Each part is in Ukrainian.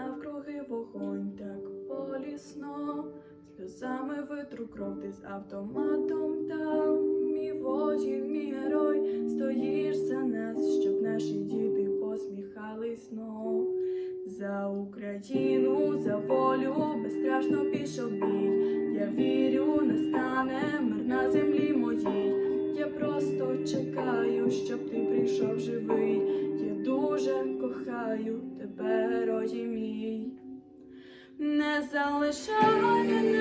навкруги вогонь, так болісно, сльозами витру кров, ти з автоматом там, мій воїн, мій герой, стоїш за нас, щоб наші діти посміхались знов. За Україну, за волю, безстрашно пішов бій. Я вірю, настане мир на землі моїй. Я просто чекаю, щоб ти прийшов живий. Я дуже кохаю тебе, герої мій. Не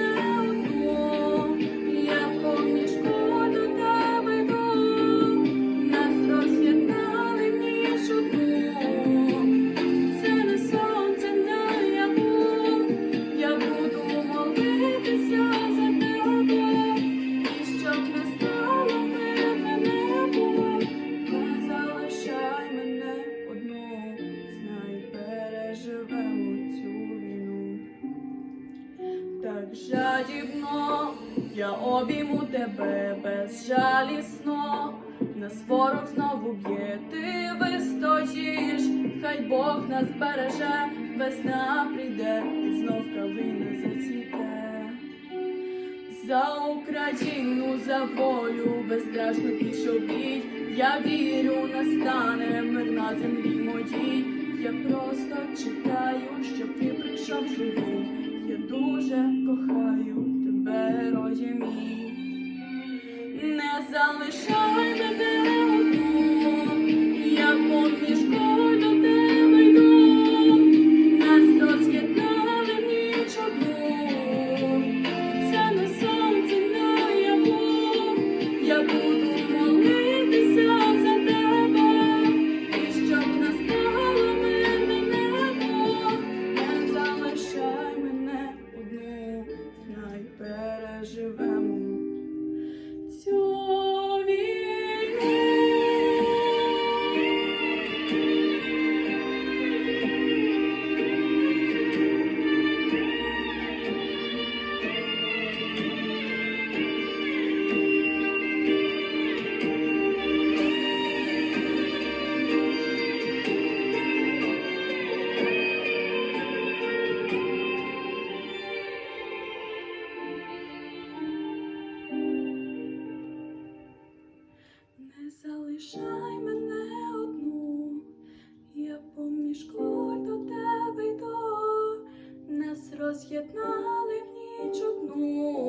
жадібно я обійму тебе безжалісно, нас ворог знову б'є, ти вистоїш, хай Бог нас береже, весна прийде, і знов калина зацвіте. За Україну, за волю, безстрашно пішов бій, я вірю, настане мир на землі моїй. Я просто чекаю, щоб ти прийшов живий. Дуже кохаю тебе, герої мій. Не залишай мене нас роз'єднали в ніч одну,